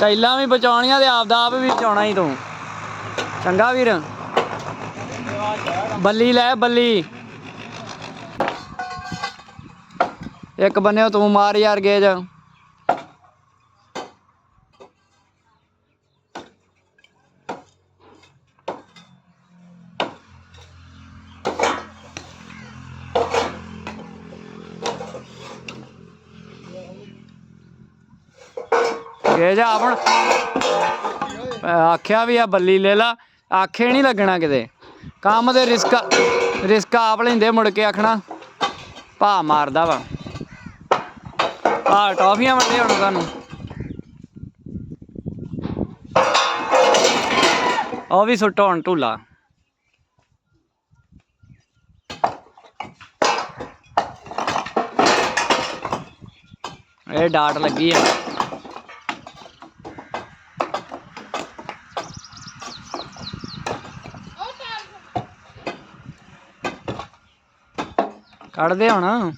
ਟਾਈਲਾਂ ਵੀ ਬਚਾਉਣੀਆਂ ਤੇ ਆਪਦਾ ਆਪ ਵੀ ਬਚਾਉਣਾ ਹੀ ਤੂੰ। ਚੰਗਾ ਵੀਰ। ਬੱਲੀ ਲੈ, ਬੱਲੀ। ਇੱਕ ਬੰਨੇ ਤੂੰ ਮਾਰ ਯਾਰ ਗੇਜ। ਗੇਜ ਆਪਣ। ਆਖਿਆ ਵੀ ਆ ਬੱਲੀ ਲੈ ਲਾ, ਆਖੇ ਨਹੀਂ ਲੱਗਣਾ ਕਿਤੇ। ਕੰਮ ਦੇ ਰਿਸਕ ਰਿਸਕ ਆਪ ਲੈਂਦੇ ਮੁੜ ਕੇ ਆਖਣਾ ਭਾ ਮਾਰਦਾ ਵਾ। ਆ ਟੌਫੀਆਂ ਵੰਡੇ ਹੁਣ ਤੁਹਾਨੂੰ ਉਹ ਵੀ ਸੁੱਟੋ ਹੁਣ ਢੂਲਾ। ਇਹ ਡਾਟ ਲੱਗੀ ਆ। ਕੱਢਦੇ ਹੁਣ।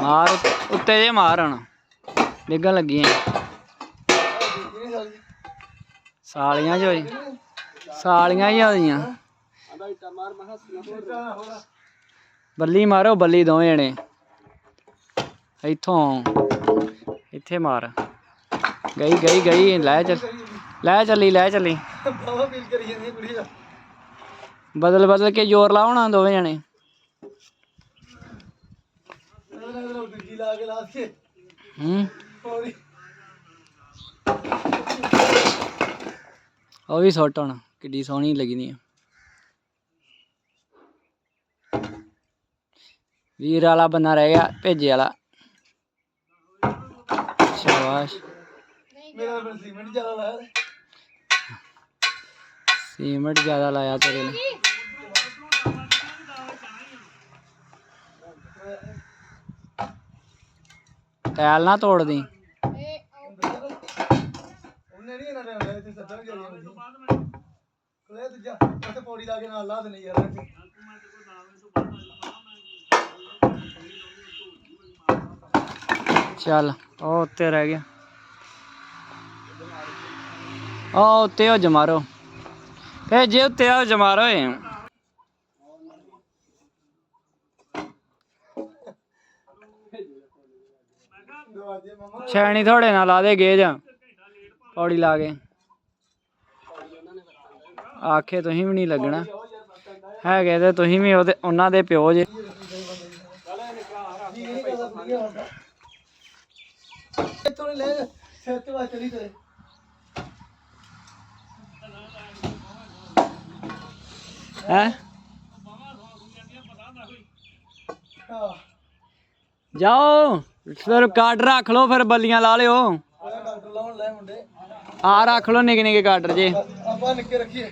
ਮਾਰ ਉੱਤੇ ਜੇ ਮਾਰ ਹੁਣ। ਡਿੱਗਣ ਲੱਗੀਆਂ। ਸਾਲੀਆਂ ਜੋ ਸਾਲੀਆਂ ਹੀ ਹੋਈਆਂ। ਬੱਲੀ ਮਾਰੋ, ਬੱਲੀ ਦੋਵੇਂ ਜਣੇ। ਇੱਥੋਂ। ਇੱਥੇ ਮਾਰ। ਗਈ ਗਈ ਗਈ ਲੈ ਚੱਲ। ਲੈ ਚੱਲੀ ਲੈ ਚੱਲੀ। ਬਾਵਾ ਫੀਲ ਕਰੀ ਜਾਂਦੀ ਕੁੜੀ ਦਾ। ਬਦਲ ਬਦਲ ਕੇ ਜ਼ੋਰ ਨਾ ਦੋਵੇਂ ਜਣੇ। ਉਹਨਾਂ ਨੇ ਦੂਜੀ ਲਾ ਕੇ ਲਾ ਕੇ ਹੂੰ। ਪੌੜੀ ਉਹ ਵੀ ਸੁੱਟ ਹੁਣ ਕਿੱਡੀ ਸੋਹਣੀ ਲੱਗਣੀ ਆ ਵੀਰ ਵਾਲਾ ਬੰਦਾ ਰਹਿ ਗਿਆ ਭੇਜੇ ਵਾਲਾ। ਸ਼ਾਬਾਸ਼ ਮੇਰਾ ਬਣ ਸੀਮੈਂਟ ਜ਼ਿਆਦਾ ਲਾਇਆ ਸੀਮੈਂਟ ਜ਼ਿਆਦਾ ਲਾਇਆ ਤੇਰੇ ਨੇ। ਟੈਲ ਨਾ ਤੋੜਦੀ ਉਹਨੇ ਨਹੀਂ ਇਹਨਾਂ ਨੇ ਇੱਥੇ ਸੱਦਣ ਗਿਆ ਜੀ ਕੋਲੇ ਦੂਜਾ ਉੱਥੇ ਪੌੜੀ ਲਾ ਕੇ ਨਾਲ ਲਾ ਦੇਣੀ ਯਾਰ। ਚੱਲ, ਉਹ ਉੱਤੇ ਰਹਿ ਗਿਆ। ਉਹ ਉੱਤੇ ਉਹ ਜਮਾਰੋ ਫੇ ਜੇ ਉੱਤੇ ਆ ਜਮਾਰੋ ਏ। ਛੈਣੀ ਥੋੜੇ ਨਾਲ ਲਾ ਦੇ ਗੇਜ। ਪੌੜੀ ਲਾ ਕੇ। ਆਖੇ, ਤੁਸੀਂ ਵੀ ਨਹੀਂ ਲੱਗਣਾ। ਹੈਗੇ ਤੇ ਤੁਸੀਂ ਵੀ ਉਹਦੇ, ਉਹਨਾਂ ਦੇ ਪਿਓ ਜੇ। ਇੱਥੋਂ ਲੈ ਸਿਰ ਤੇ ਵਾ ਚਲੀ ਤੇਰੇ ਹੈ? ਹਾਂ ਜਾਓ, ਫਿਰ ਕਾਰਡ ਰੱਖ ਲਓ, ਫਿਰ ਬੱਲੀਆਂ ਲਾ ਲਿਓ। ਉਹਦਾ ਡਾਕਟਰ ਲਾਉਣ ਲੈ ਮੁੰਡੇ ਆ ਰੱਖ ਲਓ ਨਿੱਕੇ ਨਿੱਕੇ ਕਾਰਡ ਜੇ। ਆਪਾਂ ਨਿੱਕੇ ਰੱਖੀਏ।